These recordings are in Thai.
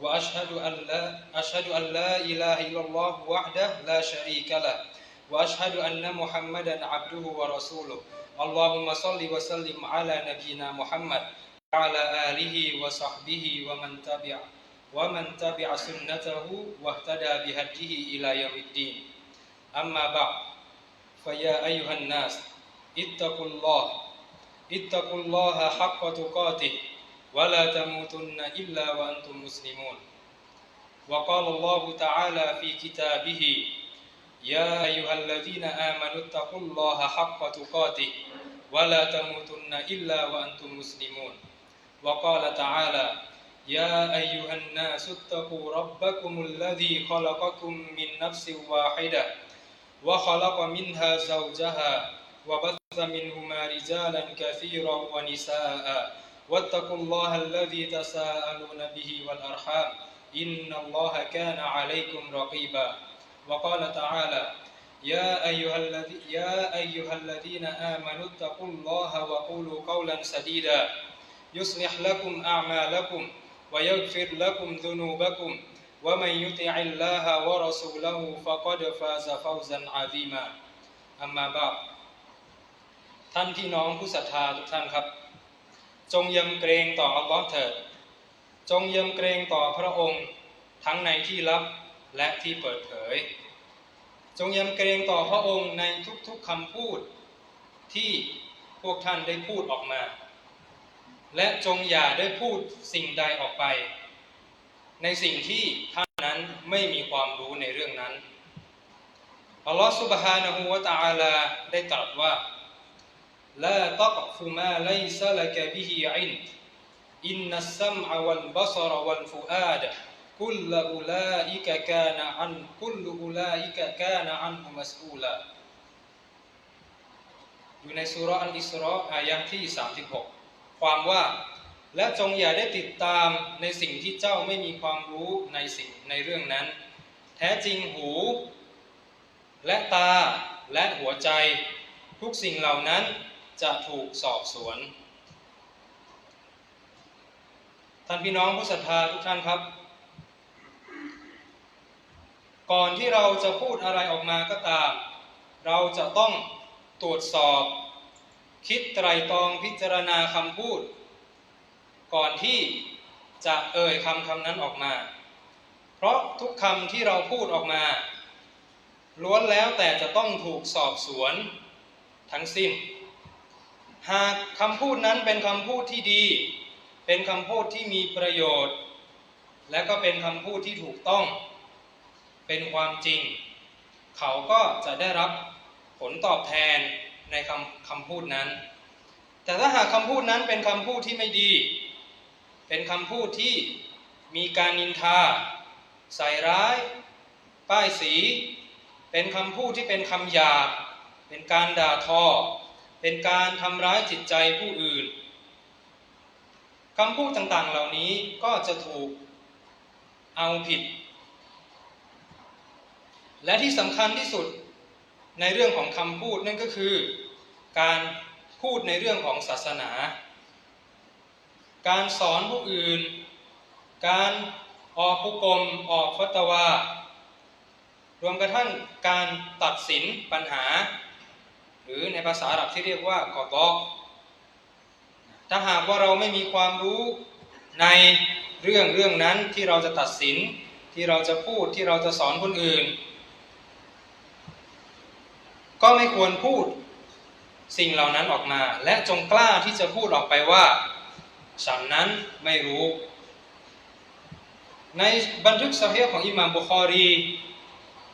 وأشهد أن لا أشهد أن لا إله إلا الله وحده لا شريك له. وأشهد أن محمدا عبده ورسوله. اللهم صل وسلم على نبينا محمد وعلى آله وصحبه ومن تبع ومن تبع سنته واهتدى بهديه إلى يوم الدين. أما بعد فيا أيها الناس اتقوا الله. اتقوا الله حق تقاته. ولا تموتن إلا وأنتم مسلمون. وقال الله تعالى في كتابه يا أيها الذين آمنوا اتقوا الله حق تقاته ولا تموتن إلا وأنتم مسلمون. وقال تعالى يا أيها الناس اتقوا ربكم الذي خلقكم من نفس واحدة وخلق منها زوجها وبث منهما رجالا كثيرا ونساء واتقوا الله الذي تساءلون به والأرحام إن الله كان عليكم رقيبا وقال تعالى يا أيها, الذي يا أيها الذين آمنوا اتقوا الله وقولوا قولا سديدا يصلح لكم أعمالكم ويغفر لكم ذنوبكم ومن يطع الله ورسوله فقد فاز فوزا عظيما أما بعد ท่านพี่น้องผู้ศรัทธาทุกท่านครับ จงยำเกรงต่ออัลลอฮ์เถิด จงยำเกรงต่อพระองค์ ทั้งในที่ลับและที่เปิดเผย จงยำเกรงต่อพระองค์ในทุกๆคำพูดที่พวกท่านได้พูดออกมา และจงอย่าได้พูดสิ่งใดออกไป ในสิ่งที่ท่านนั้นไม่มีความรู้ในเรื่องนั้นอัลลอฮฺสุบฮานะฮูวะตะอาลาได้ตรัสว่า لا تقف ما ليس لك به علم إن السمع والبصر والفؤاد كل أولئك كان عن كل أولئك كان عنه مسؤولا อยู่ในสุราอันอิสรออายะที่ 36 ความว่า และจงอย่าได้ติดตามในสิ่งที่เจ้าไม่มีความรู้ในสิ่งในเรื่องนั้น แท้จริงหู และตาและหัวใจ ทุกสิ่งเหล่านั้น จะถูกสอบสวน ท่านพี่น้องผู้ศรัทธาทุกท่านครับ ก่อนที่เราจะพูดอะไรออกมาก็ตาม เราจะต้องตรวจสอบ คิดไตรตรองพิจารณาคำพูด ก่อนที่จะเอ่ยคำคำนั้นออกมา เพราะทุกคำที่เราพูดออกมาล้วนแล้วแต่จะต้องถูกสอบสวนทั้งสิ้น หากคำพูดนั้นเป็นคำพูดที่ดี เป็นคำพูดที่มีประโยชน์ และก็เป็นคำพูดที่ถูกต้อง เป็นความจริง เขาก็จะได้รับผลตอบแทนในคำคำพูดนั้น แต่ถ้าหากคำพูดนั้นเป็นคำพูดที่ไม่ดี เป็นคำพูดที่มีการนินทา ใส่ร้าย ป้ายสี เป็นคำพูดที่เป็นคำหยาบ เป็นการด่าทอ เป็นการทำร้ายจิตใจผู้อื่นคำพูดต่างๆเหล่านี้ก็จะถูกเอาผิด และที่สำคัญที่สุดในเรื่องของคำพูดนั่นก็คือ การพูดในเรื่องของศาสนา การสอนผู้อื่น การออกผู้กรมออกฟัตวารวมกระทั่งการตัดสินปัญหา หรือในภาษาอาหรับที่เรียกว่ากอบอถ้าหากว่าเราไม่มีความรู้ในเรื่องเรื่องนั้นที่เราจะตัดสินที่เราจะพูดที่เราจะสอนคนอื่น ก็ไม่ควรพูดสิ่งเหล่านั้นออกมา และจงกล้าที่จะพูดออกไปว่าฉันนั้นไม่รู้ ในบันทึกสเฮีของอิหม่ามบุคอรี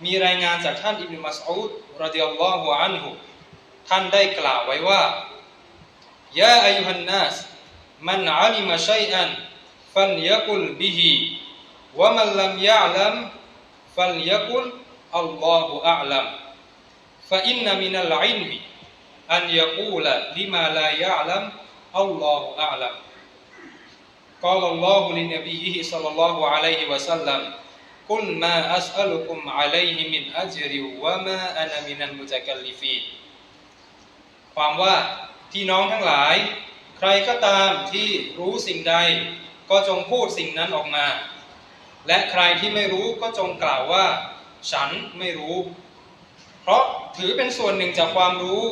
มีรายงานจากท่านอิบนุมัสอูดรดิยัลลอฮุอันฮุ ท่านได้กล่าวไว้ว่ายาอายุฮันนัสมันอาลิมชัยอันฟันยะกุลบิฮิ วะมันลัมยะลัมฟัลยะกุลอัลลอฮุอัลัมฟะอินนมินัลอิลมิอันยะกูลลิมาลายะลัมอัลลอฮุอัลัม قال الله لنبيه صلى الله عليه وسلم قل ما أسألكم عليه من أجر وما أنا من المتكلفين ความว่าพี่น้องทั้งหลาย ใครก็ตามที่รู้สิ่งใด ก็จงพูดสิ่งนั้นออกมา และใครที่ไม่รู้ก็จงกล่าวว่า ฉันไม่รู้ เพราะถือเป็นส่วนหนึ่งจากความรู้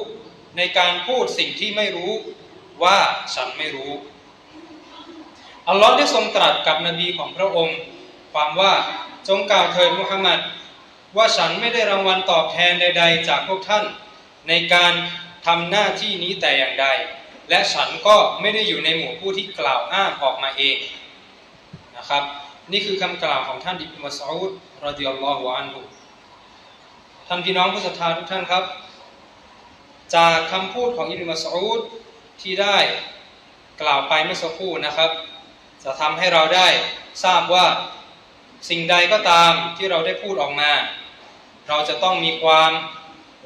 ในการพูดสิ่งที่ไม่รู้ว่าฉันไม่รู้ อัลลอฮ์ได้ทรงตรัสกับนบีของพระองค์ ความว่าจงกล่าวเถิดมุฮัมมัดว่าฉันไม่ได้รางวัลตอบแทนใด ๆ จากพวกท่าน ในการ ทำหน้าที่นี้แต่อย่างใด และฉันก็ไม่ได้อยู่ในหมู่ผู้ที่กล่าวอ้างออกมาเองนะครับ นี่คือคำกล่าวของท่านอิบนุมัสอูดรอดิยัลลอฮุอันฮุท่านพี่น้องผู้ศรัทธาทุกท่านครับ จากคำพูดของอิบนุมัสอูดที่ได้กล่าวไปเมื่อสักครู่นะครับ จะทำให้เราได้ทราบว่าสิ่งใดก็ตามที่เราได้พูดออกมา เราจะต้องมีความ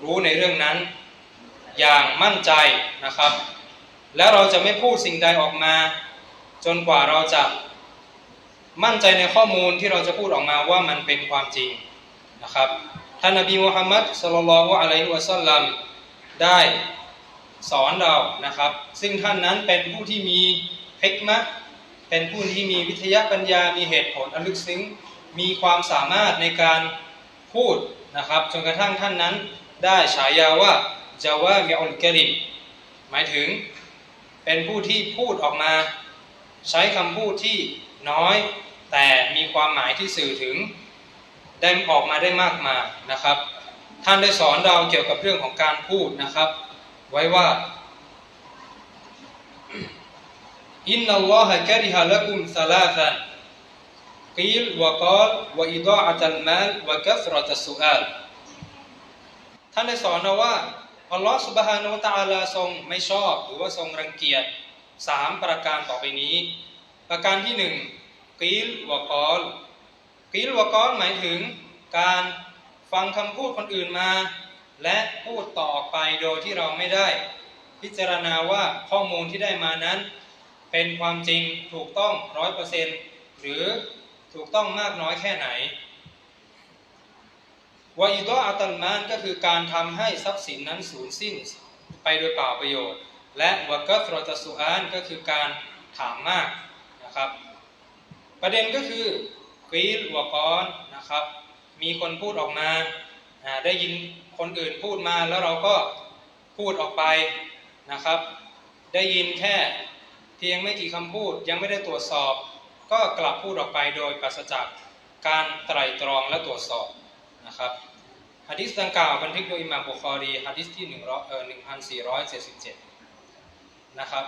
รู้ในเรื่องนั้น อย่างมั่นใจนะครับ และเราจะไม่พูดสิ่งใดออกมา จนกว่าเราจะมั่นใจในข้อมูลที่เราจะพูดออกมาว่ามันเป็นความจริงนะครับท่านนบีมุฮัมมัดสลลัลวะอะลัยฮิวะสัลลัมได้สอนเรานะครับ ซึ่งท่านนั้นเป็นผู้ที่มีฮิกมะเป็นผู้ที่มีวิทยาปัญญา มีเหตุผลอันลึกซึ้ง มีความสามารถในการพูดนะครับ จนกระทั่งท่านนั้นได้ฉายาว่า จาวาเมีอุลกลิมหมายถึงเป็นผู้ที่พูดออกมา ใช้คำพูดที่น้อย แต่มีความหมายที่สื่อถึงได้ออกมาได้มากมายนะครับ ท่านได้สอนเราเกี่ยวกับเรื่องของการพูดนะครับ ไว้ว่าอินนัลลอฮะกะริฮะละกุมซาลาซันกีลวะกาลวะอิดาอะตัลมาลวะกัสรตัสสุอาลท่านได้สอนเราว่า อัลลอฮฺสุบฮานาตะอาลาทรงไม่ชอบหรือว่าทรงรังเกียจสามประการต่อไปนี้ ประการที่หนึ่งกีลวะกอลกีลวะกอลหมายถึงการฟังคำพูดคนอื่นมา และพูดต่อออกไปโดยที่เราไม่ได้ พิจารณาว่าข้อมูลที่ได้มานั้น เป็นความจริงถูกต้องร้อยเปอร์เซ็นต์หรือถูกต้องมากน้อยแค่ไหน วาอิดออัตัลมานก็คือการทำให้ทรัพย์สินนั้นสูญสิ้นไปโดยเปล่าประโยชน์ และวกัฟรตสุอานก็คือการถามมากนะครับ ประเด็นก็คือกรีลวกอนนะครับ มีคนพูดออกมาได้ยินคนอื่นพูดมาแล้วเราก็พูดออกไปนะครับ ได้ยินแค่เพียงไม่กี่คำพูดยังไม่ได้ตรวจสอบ ก็กลับพูดออกไปโดยปราศจากการไตร่ตรองและตรวจสอบ นะครับฮะดิษดังกล่าวบันทึกโดยอิหม่ามบุคอรีฮะดิษที่1เอ่อ1477นะครับ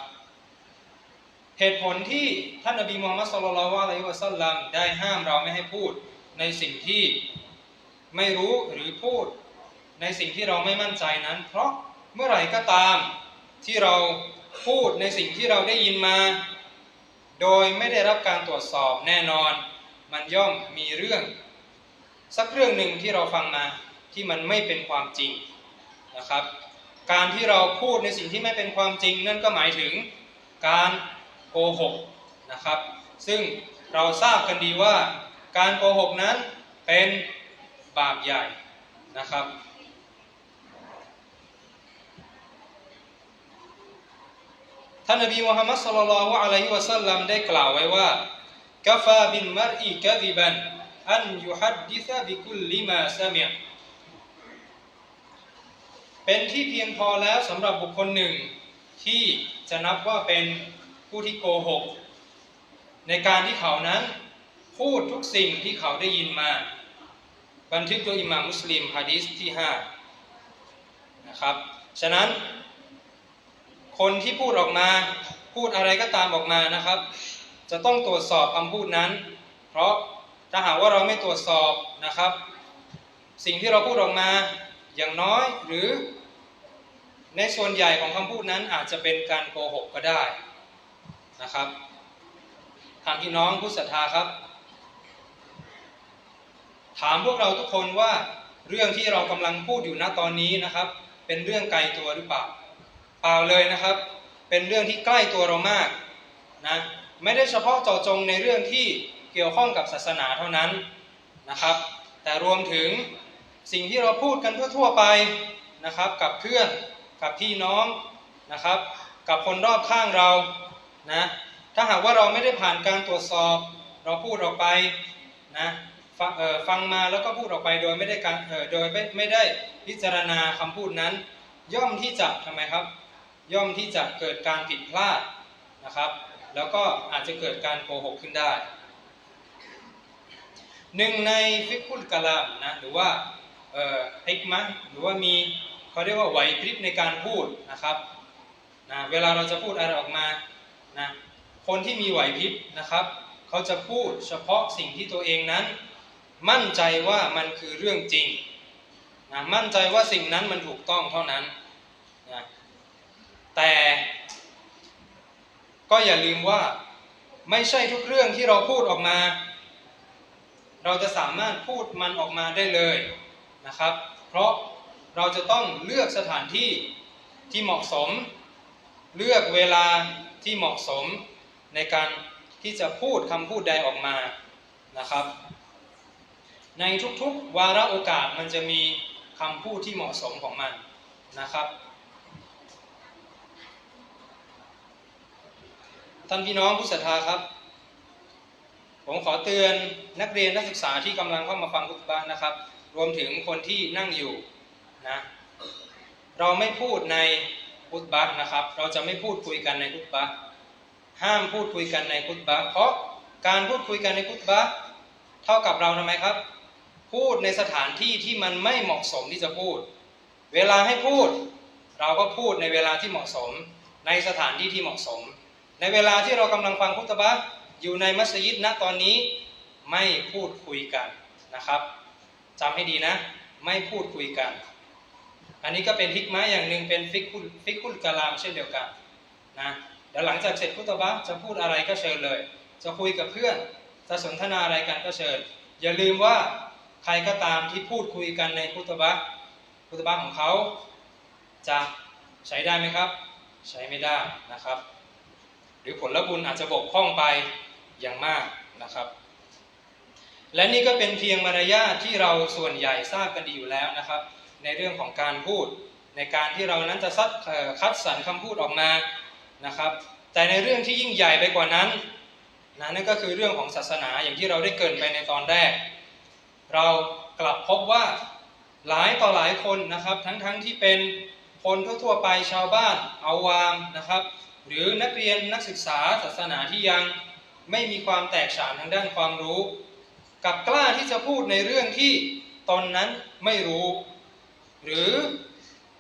เหตุผลที่ท่านนบีมูฮัมมัดสุลลัลวะลัยวะสัลลัมได้ห้ามเราไม่ให้พูดในสิ่งที่ไม่รู้หรือพูดในสิ่งที่เราไม่มั่นใจนั้น เพราะเมื่อไหร่ก็ตามที่เราพูดในสิ่งที่เราได้ยินมา โดยไม่ได้รับการตรวจสอบแน่นอน มันย่อมมีเรื่อง สักเรื่องหนึ่งที่เราฟังมาที่มันไม่เป็นความจริงนะครับ การที่เราพูดในสิ่งที่ไม่เป็นความจริง นั่นก็หมายถึงการโกหกนะครับ ซึ่งเราทราบกันดีว่าการโกหกนั้นเป็นบาปใหญ่นะครับ ท่านนบีมุฮัมมัดสุลลัลฮุอะลัยฮิวะสัลลัมได้กล่าวไว้ว่ากาฟาบินมารอีกะดิบัน อันยุฮัดดิซะบิคุลลิมาซามิอเป็นที่เพียงพอแล้วสำหรับบุคคลหนึ่ง ที่จะนับว่าเป็นผู้ที่โกหก ในการที่เขานั้นพูดทุกสิ่งที่เขาได้ยินมา บันทึกโดยอิหม่ามมุสลิมฮะดีษที่5นะครับฉะนั้น คนที่พูดออกมาพูดอะไรก็ตามออกมานะครับ จะต้องตรวจสอบคำพูดนั้น เพราะ ถ้าหากว่าเราไม่ตรวจสอบนะครับ สิ่งที่เราพูดออกมาอย่างน้อยหรือในส่วนใหญ่ของคำพูดนั้นอาจจะเป็นการโกหกก็ได้นะครับทางพี่น้องผู้ศรัทธาครับ ถามพวกเราทุกคนว่าเรื่องที่เรากำลังพูดอยู่ณตอนนี้นะครับ เป็นเรื่องไกลตัวหรือเปล่าเปล่าเลยนะครับ เป็นเรื่องที่ใกล้ตัวเรามากนะไม่ได้เฉพาะเจาะจงในเรื่องที่ เกี่ยวข้องกับศาสนาเท่านั้นนะครับ แต่รวมถึงสิ่งที่เราพูดกันทั่วๆไปนะครับ กับเพื่อนกับพี่น้องนะครับ กับคนรอบข้างเรานะถ้าหากว่าเราไม่ได้ผ่านการตรวจสอบ เราพูดออกไปนะฟังเอ่อฟังมาแล้วก็พูดออกไปโดยไม่ได้การโดยไม่ไม่ได้พิจารณาคำพูดนั้น ย่อมที่จะทำไมครับ ย่อมที่จะเกิดการผิดพลาดนะครับ แล้วก็อาจจะเกิดการโกหกขึ้นได้ หนึ่งในฟิกุลกะลามนะหรือว่าเอ่อฮิกมะห์หรือว่ามีเขาเรียกว่าไหวพริบในการพูดนะครับนะเวลาเราจะพูดอะไรออกมานะคนที่มีไหวพริบนะครับเขาจะพูดเฉพาะสิ่งที่ตัวเองนั้น มั่นใจว่ามันคือเรื่องจริงนะมั่นใจว่าสิ่งนั้นมันถูกต้องเท่านั้นนะแต่ก็อย่าลืมว่าไม่ใช่ทุกเรื่องที่เราพูดออกมา เราจะสามารถพูดมันออกมาได้เลยนะครับ เพราะเราจะต้องเลือกสถานที่ที่เหมาะสม เลือกเวลาที่เหมาะสมในการที่จะพูดคำพูดใดออกมานะครับ ในทุกๆวาระโอกาสมันจะมีคำพูดที่เหมาะสมของมันนะครับท่านพี่น้องผู้ศรัทธาครับ ผมขอเตือนนักเรียนนักศึกษาที่กำลังเข้ามาฟังคุตบะห์นะครับ รวมถึงคนที่นั่งอยู่นะเราไม่พูดในคุตบะห์นะครับ เราจะไม่พูดคุยกันในคุตบะห์ห้ามพูดคุยกันในคุตบะห์เพราะการพูดคุยกันในคุตบะห์เท่ากับเราทำไมครับ พูดในสถานที่ที่มันไม่เหมาะสมที่จะพูด เวลาให้พูด เราก็พูดในเวลาที่เหมาะสม ในสถานที่ที่เหมาะสม ในเวลาที่เรากำลังฟังคุตบะห์ อยู่ในมัสยิดณตอนนี้ไม่พูดคุยกันนะครับจำให้ดีนะ ไม่พูดคุยกัน อันนี้ก็เป็นฮิกมะอย่างหนึ่งเป็นฟิกคุลฟิกคุลกะลามเช่นเดียวกันนะเดี๋ยวหลังจากเสร็จคุตบะจะพูดอะไรก็เชิญเลย จะคุยกับเพื่อนจะสนทนาอะไรกันก็เชิญ อย่าลืมว่าใครก็ตามที่พูดคุยกันในคุตบะคุตบะของเขาจะใช้ได้ไหมครับ ใช้ไม่ได้นะครับ หรือผลบุญอาจจะบกพร่องไปอย่างมากนะครับ และนี่ก็เป็นเพียงมารยาทที่เราส่วนใหญ่ทราบกันดีอยู่แล้วนะครับ ในเรื่องของการพูด ในการที่เรานั้นจะซัดคัดสรรคำพูดออกมานะครับ แต่ในเรื่องที่ยิ่งใหญ่ไปกว่านั้นนะนั่นก็คือเรื่องของศาสนาอย่างที่เราได้เกินไปในตอนแรก เรากลับพบว่าหลายต่อหลายคนนะครับ ทั้งๆทที่เป็นคนทั่วๆไปชาวบ้านเอาวามนะครับ หรือนักเรียนนักศึกษาศาสนาที่ยังไม่มีความแตกฉานทางด้านความรู้ กับกล้าที่จะพูดในเรื่องที่ตอนนั้นไม่รู้ หรือ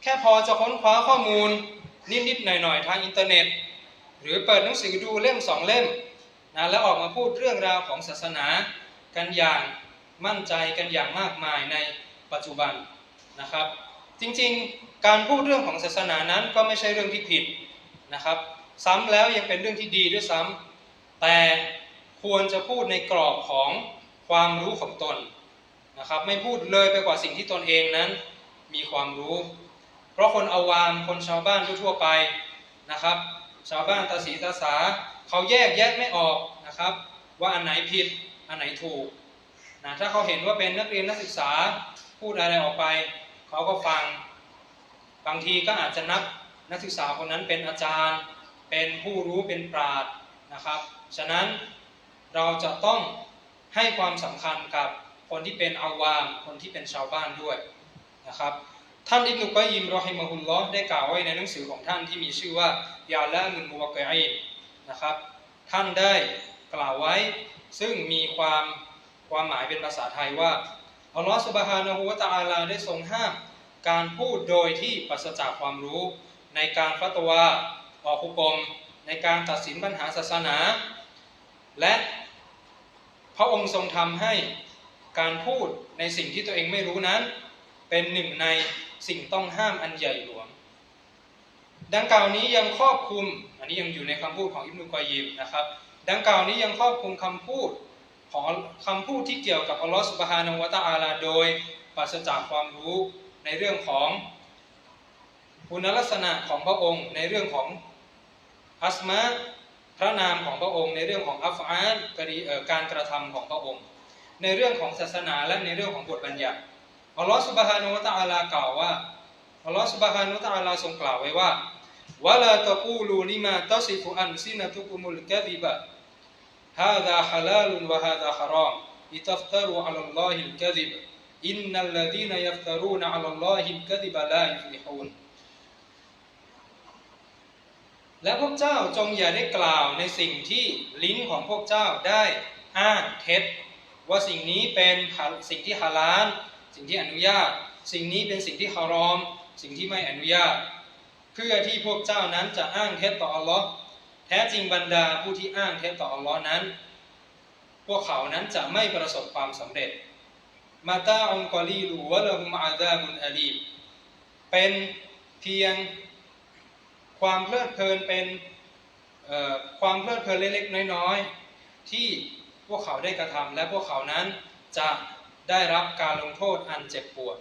แค่พอจะค้นคว้าข้อมูลนิดๆหน่อยๆทางอินเทอร์เน็ต หรือเปิดหนังสือดูเล่มสองเล่มนะแล้วออกมาพูดเรื่องราวของศาสนากันอย่างมั่นใจกันอย่างมากมายในปัจจุบันนะครับ จริงๆ การพูดเรื่องของศาสนานั้นก็ไม่ใช่เรื่องที่ผิดนะครับ ซ้ำแล้วยังเป็นเรื่องที่ดีด้วยซ้ำแต่ควรจะพูดในกรอบของความรู้ของตนนะครับ ไม่พูดเลยไปกว่าสิ่งที่ตนเองนั้นมีความรู้ เพราะคนอาวามคนชาวบ้านทั่วไปนะครับ ชาวบ้านตาสีตาสาเขาแยกแยะไม่ออกนะครับ ว่าอันไหนผิดอันไหนถูกนะถ้าเขาเห็นว่าเป็นนักเรียนนักศึกษาพูดอะไรออกไป เขาก็ฟังบางทีก็อาจจะนับนักศึกษาคนนั้นเป็นอาจารย์ เป็นผู้รู้เป็นปราดนะครับ ฉะนั้นเราจะต้องให้ความสำคัญกับคนที่เป็นอาวาม คนที่เป็นชาวบ้านด้วยนะครับ ท่านอิบนุกอยิมรอฮิมะฮุลลอฮ์ได้กล่าวไว้ในหนังสือของท่านที่มีชื่อว่ายาละมุนมุวะกะอีนนะครับ ท่านได้กล่าวไว้ซึ่งมีความความหมายเป็นภาษาไทยว่าอัลลอฮฺสุบฮานะฮูวะตะอาลาได้ทรงห้ามการพูดโดยที่ปราศจากความรู้ในการฟัตวา ออกหุกมในการตัดสินปัญหาศาสนา และพระองค์ทรงทำให้การพูดในสิ่งที่ตัวเองไม่รู้นั้น เป็นหนึ่งในสิ่งต้องห้ามอันใหญ่หลวง ดังกล่าวนี้ยังครอบคลุม อันนี้ยังอยู่ในคำพูดของอิบนุกอยยิมนะครับ ดังกล่าวนี้ยังครอบคลุมคำพูดของคำพูดที่เกี่ยวกับอัลลอฮฺสุบฮานาหูวะตะอาลาโดยปราศจากความรู้ในเรื่องของคุณลักษณะของพระองค์ในเรื่องของ อัสมาพระนามของพระองค์ ในเรื่องของอัฟอานการกระทำของพระองค์ ในเรื่องของศาสนาและในเรื่องของบทบัญญัติอัลลอฮฺสุบฮานุตะอาลากล่าวว่าอัลลอฮฺสุบฮานุตะอาลาทรงกล่าวไว้ว่าวะลาตะกูลูลิมาตัสิฟุอันซินะทุกุมุลกะดิบะฮาดาฮาลาลุนวะฮาดาฮารอมอิตัฟตารูอัลลอฮิลกะดิบอินนัลลัดีนยัฟตารูนอัลลอฮิลกะดิบะลาอิฟลิฮูน และพวกเจ้าจงอย่าได้กล่าวในสิ่งที่ลิ้นของพวกเจ้าได้อ้างเท็จ ว่าสิ่งนี้เป็นสิ่งที่ฮาลาลสิ่งที่อนุญาต สิ่งนี้เป็นสิ่งที่ฮารอม สิ่งที่ไม่อนุญาต เพื่อที่พวกเจ้านั้นจะอ้างเท็จต่ออัลลอฮ์แท้จริงบรรดาผู้ที่อ้างเท็จต่ออัลลอฮ์นั้น พวกเขานั้นจะไม่ประสบความสำเร็จมาตาอุนกอลีลูวะละฮุมอาซาบุนอาลีเป็นเพียง ความเพลิดเพลินเป็นความเพลิดเพลินเล็กๆน้อยๆ ที่พวกเขาได้กระทำและพวกเขานั้นจะได้รับการลงโทษอันเจ็บปวด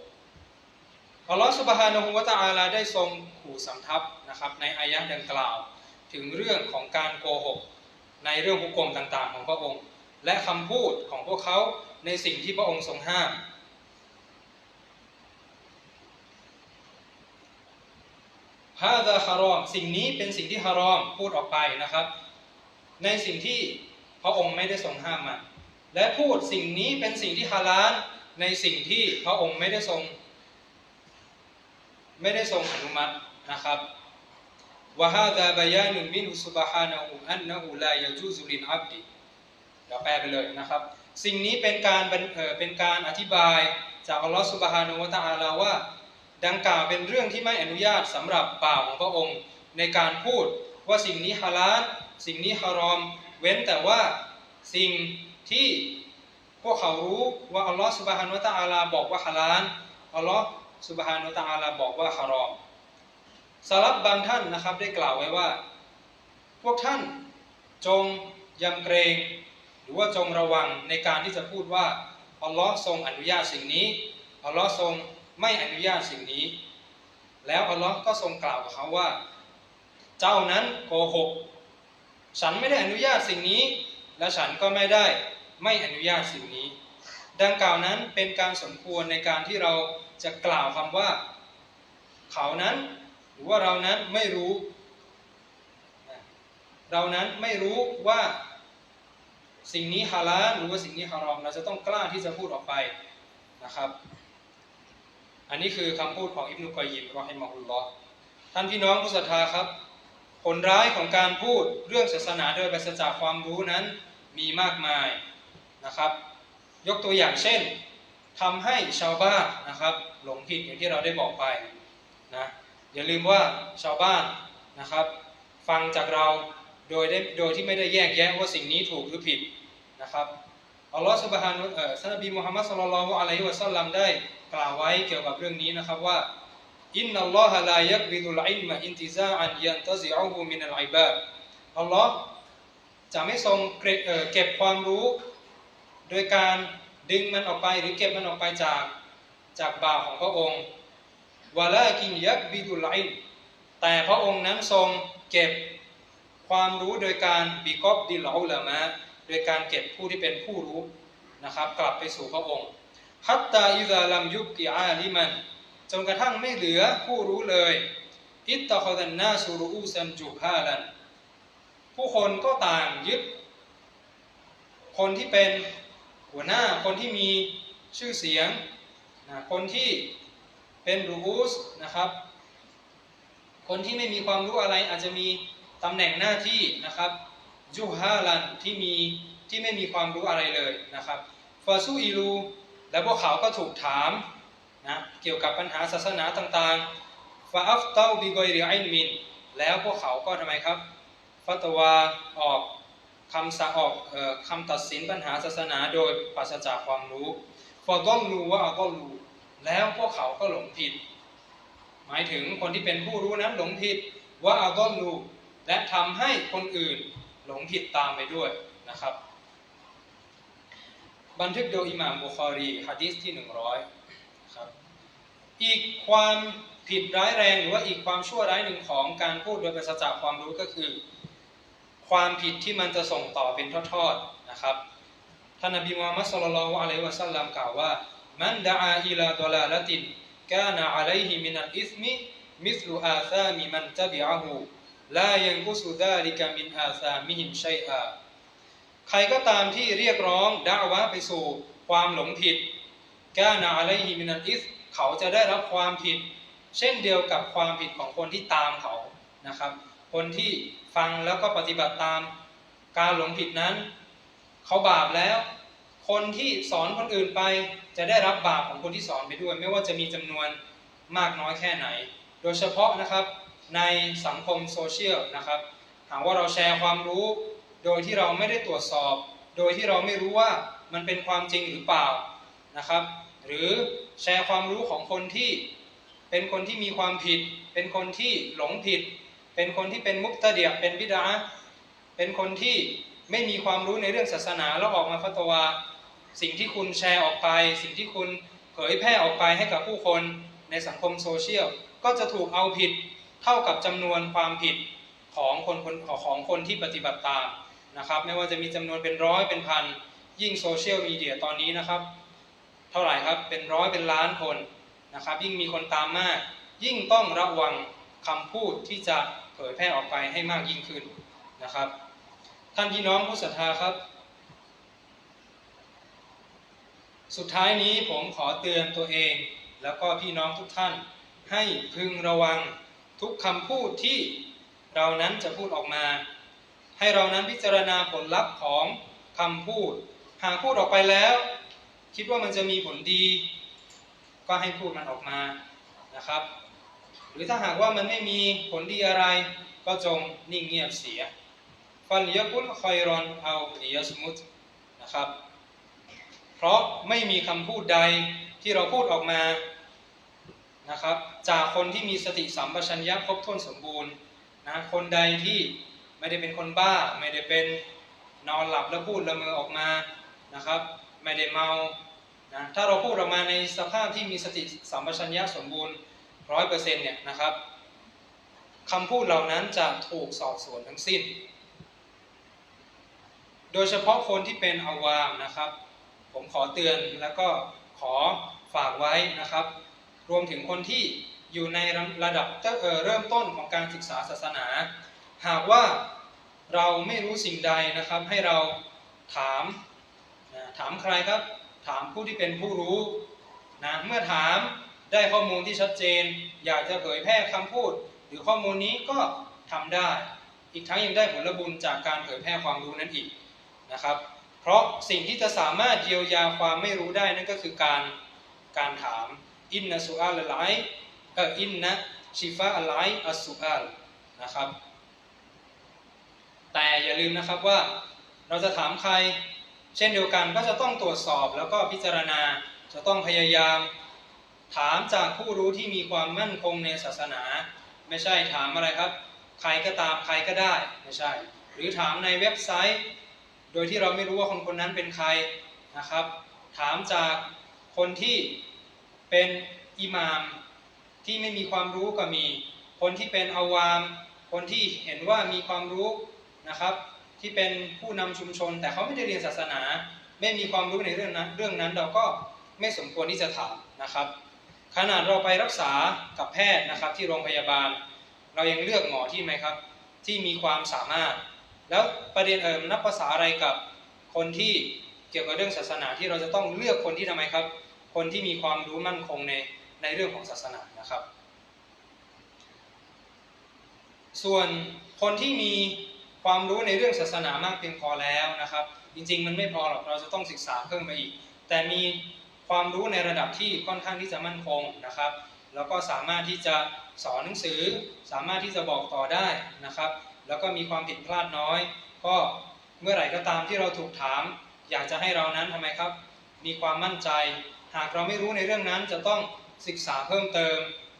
อัลลอฮฺสุบฮานะฮูวะตะอาลาได้ทรงขู่สำทับนะครับในอายะห์ดังกล่าว ถึงเรื่องของการโกหก ในเรื่องหุกกลมต่างๆ ของพระองค์ และคำพูดของพวกเขาในสิ่งที่พระองค์ทรงห้าม ฮาดาฮารอมสิ่งนี้เป็นสิ่งที่ฮารอมพูดออกไปนะครับ ในสิ่งที่พระองค์ไม่ได้ทรงห้ามมาและพูดสิ่งนี้เป็นสิ่งที่ฮาลาลในสิ่งที่พระองค์ไม่ได้ทรง ไม่ได้ทรงอนุมัตินะครับวะฮาดาบยานุมินุสุบฮานะฮูอันนะฮูลายะจูซุลินอับดีเดี๋ยวแปลไปเลยนะครับ สิ่งนี้เป็นการเป็นการอธิบายจากอัลลอฮฺสุบฮานะฮูวะตะอาลาว่า ดังกล่าวเป็นเรื่องที่ไม่อนุญาตสำหรับบ่าวของพระองค์ ในการพูดว่าสิ่งนี้ฮาลาลสิ่งนี้ฮารอม เว้นแต่ว่าสิ่งที่พวกเขารู้ว่าอัลลอฮฺสุบฮานุตะอาลาบอกว่าฮาลาลอัลลอฮฺสุบฮานุตะอาลาบอกว่าฮารอมสารับบางท่านนะครับได้กล่าวไว้ว่า พวกท่านจงยำเกรง หรือว่าจงระวังในการที่จะพูดว่าอัลลอฮ์ทรงอนุญาตสิ่งนี้อัลลอฮ์ทรง ไม่อนุญาตสิ่งนี้ แล้วอัลลอฮ์ก็ทรงกล่าวกับเขาว่า เจ้านั้นโกหก ฉันไม่ได้อนุญาตสิ่งนี้ และฉันก็ไม่ได้ไม่อนุญาตสิ่งนี้ ดังกล่าวนั้นเป็นการสมควรในการที่เราจะกล่าวคำว่า เขานั้นหรือว่าเรานั้นไม่รู้ เรานั้นไม่รู้ว่าสิ่งนี้ฮาลาลหรือว่าสิ่งนี้ฮารอมเราจะต้องกล้าที่จะพูดออกไปนะครับ อันนี้คือคำพูดของอิบนุกอยยิมรอฮิมาฮุลลอฮ์ท่านพี่น้องผู้ศรัทธาครับ ผลร้ายของการพูดเรื่องศาสนาโดยปราศจากความรู้นั้นมีมากมายนะครับ ยกตัวอย่างเช่นทำให้ชาวบ้านนะครับหลงผิดอย่างที่เราได้บอกไปนะอย่าลืมว่าชาวบ้านนะครับ ฟังจากเราโดยได้โดยที่ไม่ได้แยกแยะว่าสิ่งนี้ถูกหรือผิดนะครับอัลลอฮฺสุบฮานุเอ่อซาบีมุฮัมมัดสุลลัลลอฮุอะลัยฮิวะซัลลัมได้ กล่าวไว้เกี่ยวกับเรื่องนี้นะครับว่าอินนัลลอฮะลายักบิดุลอิลมะอินติซาอันยันตะซิอูฮูมินัลอิบาดอัลลอฮ์จะไม่ทรงเก็บความรู้ โดยการดึงมันออกไปหรือเก็บมันออกไปจากจากบ่าวของพระองค์วะลากินยักบิดุลอิลแต่พระองค์นั้นทรงเก็บความรู้โดยการบีกอบดิลอุลามะโดยการเก็บผู้ที่เป็นผู้รู้นะครับ กลับไปสู่พระองค์ ฮัตตาอิซาลัมยุบกิอาลิมัน จนกระทั่งไม่เหลือผู้รู้เลย อิตตะคอดันนาซูรูซัมจูฮาลัน ผู้คนก็ต่างยึด คนที่เป็นหัวหน้าคนที่มีชื่อเสียงนะคนที่เป็นรูสนะครับ คนที่ไม่มีความรู้อะไรอาจจะมีตำแหน่งหน้าที่นะครับยูฮาลันที่มีที่ไม่มีความรู้อะไรเลยนะครับฟาซูอีลู และพวกเขาก็ถูกถามนะเกี่ยวกับปัญหาศาสนาต่างๆฟาอัฟเตาบิโกยริไอมิน แล้วพวกเขาก็ทำไมครับฟัตวาออกคำสั่งออกคำตัดสินปัญหาศาสนาโดยปราศจากความรู้ฟอดอมรูว่าก็รู้ แล้วพวกเขาก็หลงผิด หมายถึงคนที่เป็นผู้รู้นั้นหลงผิดว่าอัลอรูและทำให้คนอื่นหลงผิดตามไปด้วยนะครับ บันทึกโดยอิหม่ามบุคอรีฮะดีษที่100ครับอีกความผิดร้ายแรงหรือว่าอีกความชั่วร้ายหนึ่งของการพูดโดยปราศจากความรู้ก็คือ ความผิดที่มันจะส่งต่อเป็นทอดๆนะครับท่านนบีมูฮัมมัดสุลลัลลอฮุอะลัยวะสัลลัมกล่าวว่ามันดาอิลาดลาลตินกานะอะลัยฮิมินัลอิสมิมิสลุอาซามิมันตะบิอะฮูลายังกุสุดาลิกะมินอาซามิฮิมชัยอา ใครก็ตามที่เรียกร้องดะวะไปสู่ความหลงผิดกานาอะลัยฮิมินัลอิสเขาจะได้รับความผิด เช่นเดียวกับความผิดของคนที่ตามเขานะครับ คนที่ฟังแล้วก็ปฏิบัติตามการหลงผิดนั้น เขาบาปแล้ว คนที่สอนคนอื่นไปจะได้รับบาปของคนที่สอนไปด้วย ไม่ว่าจะมีจำนวนมากน้อยแค่ไหน โดยเฉพาะนะครับในสังคมโซเชียลนะครับหากว่าเราแชร์ความรู้ โดยที่เราไม่ได้ตรวจสอบ โดยที่เราไม่รู้ว่ามันเป็นความจริงหรือเปล่านะครับ หรือแชร์ความรู้ของคนที่เป็นคนที่มีความผิด เป็นคนที่หลงผิด เป็นคนที่เป็นมุกตะเดียเป็นบิดาเป็นคนที่ไม่มีความรู้ในเรื่องศาสนาแล้วออกมาฟัตวา สิ่งที่คุณแชร์ออกไป สิ่งที่คุณเผยแพร่ออกไปให้กับผู้คนในสังคมโซเชียลก็จะถูกเอาผิดเท่ากับจำนวนความผิดของคนของคนที่ปฏิบัติตาม นะครับ ไม่ว่าจะมีจำนวนเป็นร้อยเป็นพัน ยิ่งโซเชียลมีเดียตอนนี้นะครับ เท่าไหร่ครับเป็นร้อยเป็นล้านคนนะครับ ยิ่งมีคนตามมาก ยิ่งต้องระวังคำพูดที่จะเผยแพร่ออกไปให้มากยิ่งขึ้นนะครับ ท่านพี่น้องผู้ศรัทธาครับ สุดท้ายนี้ผมขอเตือนตัวเอง แล้วก็พี่น้องทุกท่าน ให้พึงระวังทุกคำพูดที่เรานั้นจะพูดออกมา ให้เรานั้นพิจารณาผลลัพธ์ของคำพูด หากพูดออกไปแล้ว คิดว่ามันจะมีผลดี ก็ให้พูดมันออกมานะครับ หรือถ้าหากว่ามันไม่มีผลดีอะไร ก็จงนิ่งเงียบเสียฟันยกุลคอยรอนเอาลิยสมุตนะครับ เพราะไม่มีคำพูดใดที่เราพูดออกมานะครับ จากคนที่มีสติสัมปชัญญะครบถ้วนสมบูรณ์นะคนใดที่ ไม่ได้เป็นคนบ้า ไม่ได้เป็นนอนหลับแล้วพูดละเมอออกมานะครับ ไม่ได้เมานะถ้าเราพูดออกมาในสภาพที่มีสติสัมปชัญญะสมบูรณ์ร้อยเปอร์เซ็นต์เนี่ยนะครับคำพูดเหล่านั้นจะถูกสอบสวนทั้งสิ้น โดยเฉพาะคนที่เป็นอาวามนะครับ ผมขอเตือนแล้วก็ขอฝากไว้นะครับ รวมถึงคนที่อยู่ในระดับเริ่มต้นของการศึกษาศาสนา หากว่าเราไม่รู้สิ่งใดนะครับ ให้เราถามถามใครครับ ถามผู้ที่เป็นผู้รู้นะเมื่อถามได้ข้อมูลที่ชัดเจน อยากจะเผยแพร่คำพูด หรือข้อมูลนี้ก็ทำได้ อีกทั้งยังได้ผลบุญจากการเผยแพร่ความรู้นั้นอีกนะครับ เพราะสิ่งที่จะสามารถเยียวยาความไม่รู้ได้นั่นก็คือการการถามอินนสุอาลไลเอออินนะชิฟาอัลไลอัสสุอาลนะครับ แต่อย่าลืมนะครับว่าเราจะถามใคร เช่นเดียวกันก็จะต้องตรวจสอบแล้วก็พิจารณาจะต้องพยายาม ถามจากผู้รู้ที่มีความมั่นคงในศาสนา ไม่ใช่ถามอะไรครับ ใครก็ตามใครก็ได้ไม่ใช่ หรือถามในเว็บไซต์ โดยที่เราไม่รู้ว่าคนคนนั้นเป็นใครนะครับ ถามจากคนที่เป็นอิหมามที่ไม่มีความรู้ก็มี คนที่เป็นอาวาม คนที่เห็นว่ามีความรู้ นะครับ ที่เป็นผู้นำชุมชน แต่เขาไม่ได้เรียนศาสนา ไม่มีความรู้ในเรื่องนั้นเรื่องนั้นเราก็ไม่สมควรที่จะถามนะครับ ขนาดเราไปรักษากับแพทย์นะครับ ที่โรงพยาบาล เรายังเลือกหมอที่ไหมครับ ที่มีความสามารถ แล้วประเด็นเอิมนับภาษาอะไรกับคนที่เกี่ยวกับเรื่องศาสนาที่เราจะต้องเลือกคนที่ทำไมครับ คนที่มีความรู้มั่นคงในในเรื่องของศาสนานะครับ ส่วนคนที่มี ความรู้ในเรื่องศาสนามากเพียงพอแล้วนะครับ จริง ๆ มันไม่พอหรอกเราจะต้องศึกษาเพิ่มไปอีก แต่มีความรู้ในระดับที่ค่อนข้างที่จะมั่นคงนะครับ แล้วก็สามารถที่จะสอนหนังสือ สามารถที่จะบอกต่อได้นะครับ แล้วก็มีความผิดพลาดน้อย ก็เมื่อไหร่ก็ตามที่เราถูกถาม อยากจะให้เรานั้นทำไมครับ มีความมั่นใจ หากเราไม่รู้ในเรื่องนั้นจะต้องศึกษาเพิ่มเติม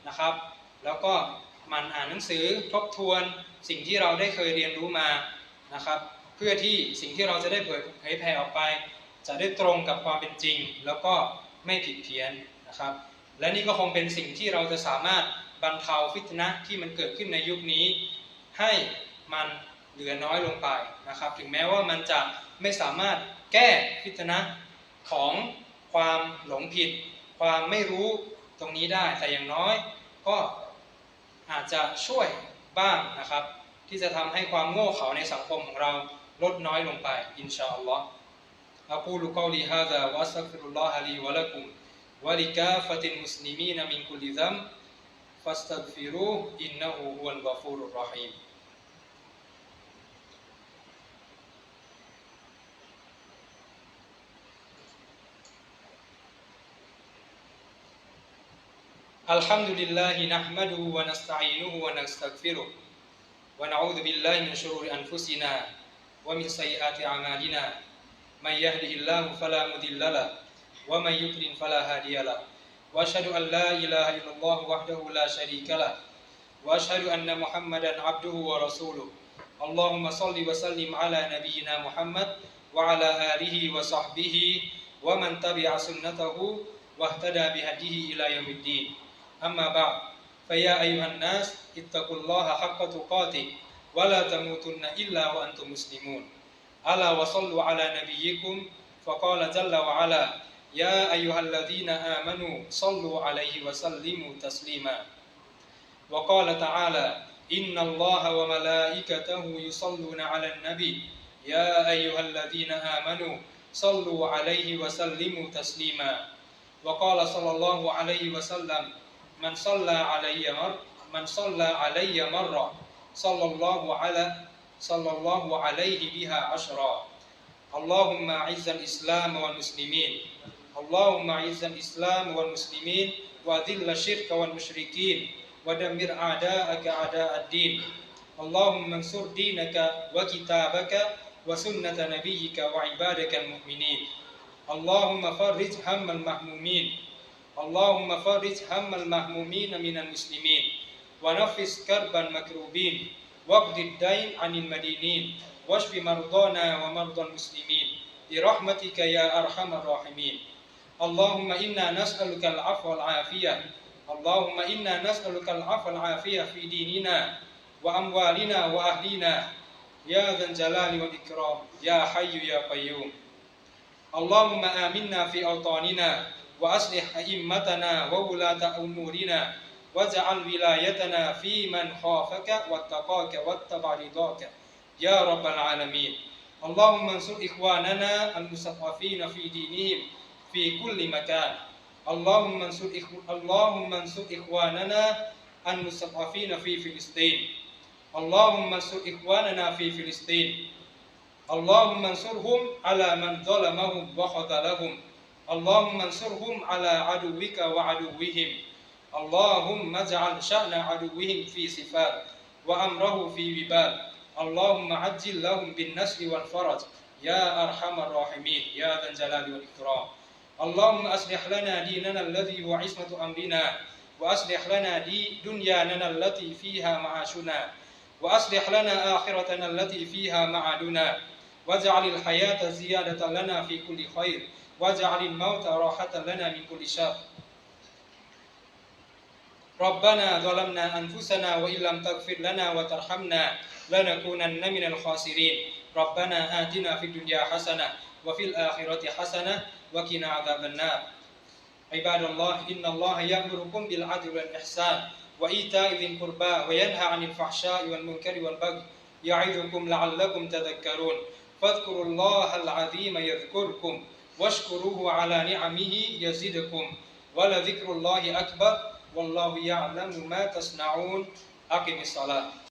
นะครับ แล้วก็ มันอ่านหนังสือทบทวนสิ่งที่เราได้เคยเรียนรู้มานะครับ เพื่อที่สิ่งที่เราจะได้เผยแพร่ออกไป จะได้ตรงกับความเป็นจริง แล้วก็ไม่ผิดเพี้ยนนะครับ และนี่ก็คงเป็นสิ่งที่เราจะสามารถบรรเทาฟิตนะที่มันเกิดขึ้นในยุคนี้ ให้มันเหลือน้อยลงไปนะครับ ถึงแม้ว่ามันจะไม่สามารถแก้ฟิตนะของความหลงผิด ความไม่รู้ตรงนี้ได้แต่อย่างน้อย ก็ อาจจะช่วยบ้างนะครับ ที่จะทำให้ความโง่เขลาในสังคมของเราลดน้อยลงไป อินชาอัลลอฮ์ أقول قولي هذا وأستغفر الله لي ولكم ولكافة المسلمين من كل ذنب فاستغفروه إنه هو الغفور الرحيم الحمد لله نحمده ونستعينه ونستغفره ونعوذ بالله من شرور أنفسنا ومن سيئات أعمالنا من يهده الله فلا مضل له ومن يضلل فلا هادي له واشهد ان لا اله الا الله وحده لا شريك له واشهد ان محمدا عبده ورسوله اللهم صل وسلم على نبينا محمد وعلى اله وصحبه ومن تبع سنته واهتدى بهديه الى يوم الدين أما بعد فيا أيها الناس اتقوا الله حق تقاته ولا تموتن إلا وأنتم مسلمون. ألا وصلوا على نبيكم فقال جل وعلا يا أيها الذين آمنوا صلوا عليه وسلموا تسليما. وقال تعالى إن الله وملائكته يصلون على النبي يا أيها الذين آمنوا صلوا عليه وسلموا تسليما. وقال صلى الله عليه وسلم من صلى علي مر من صلى علي مرة صلى الله على صلى الله عليه بها عشرا اللهم أعز الإسلام والمسلمين اللهم أعز الإسلام والمسلمين وأذل الشرك والمشركين ودمر أعداءك أعداء الدين اللهم انصر دينك وكتابك وسنة نبيك وعبادك المؤمنين اللهم فرج هم المهمومين اللهم فرج هم المهمومين من المسلمين ونفس كرب المكروبين واقض الدين عن المدينين واشف مرضانا ومرضى المسلمين برحمتك يا أرحم الراحمين اللهم إنا نسألك العفو والعافية اللهم إنا نسألك العفو والعافية في ديننا وأموالنا وأهلنا يا ذا الجلال والإكرام يا حي يا قيوم اللهم آمنا في أوطاننا وأصلح أئمتنا وولاة أمورنا واجعل ولايتنا في من خافك واتقاك واتبع رضاك. يا رب العالمين. اللهم انصر إخواننا المستضعفين في دينهم في كل مكان. اللهم انصر. اللهم انصر إخواننا المستضعفين في فلسطين. اللهم انصر إخواننا في فلسطين. اللهم انصرهم على من ظلمهم وخذلهم. اللهم انصرهم على عدوك وعدوهم. اللهم اجعل شأن عدوهم في صفات وأمره في وبال اللهم عجل لهم بالنصر والفرج. يا أرحم الراحمين. يا ذا الجلال والإكرام. اللهم أصلح لنا ديننا الذي هو عصمة أمرنا. وأصلح لنا دي دنيانا التي فيها معاشنا. وأصلح لنا آخرتنا التي فيها معادنا. واجعل الحياة زيادة لنا في كل خير. واجعل الموت راحة لنا من كل شر. ربنا ظلمنا أنفسنا وإن لم تغفر لنا وترحمنا لنكونن من الخاسرين. ربنا آتنا في الدنيا حسنة وفي الآخرة حسنة وقنا عذاب النار. عباد الله إن الله يأمركم بالعدل والإحسان وإيتاء ذي القربى وينهى عن الفحشاء والمنكر والبغي يعظكم لعلكم تذكرون. فاذكروا الله العظيم يذكركم. واشكروه على نعمه يزدكم. ولذكر الله أكبر. والله يعلم ما تصنعون. أقم الصلاة.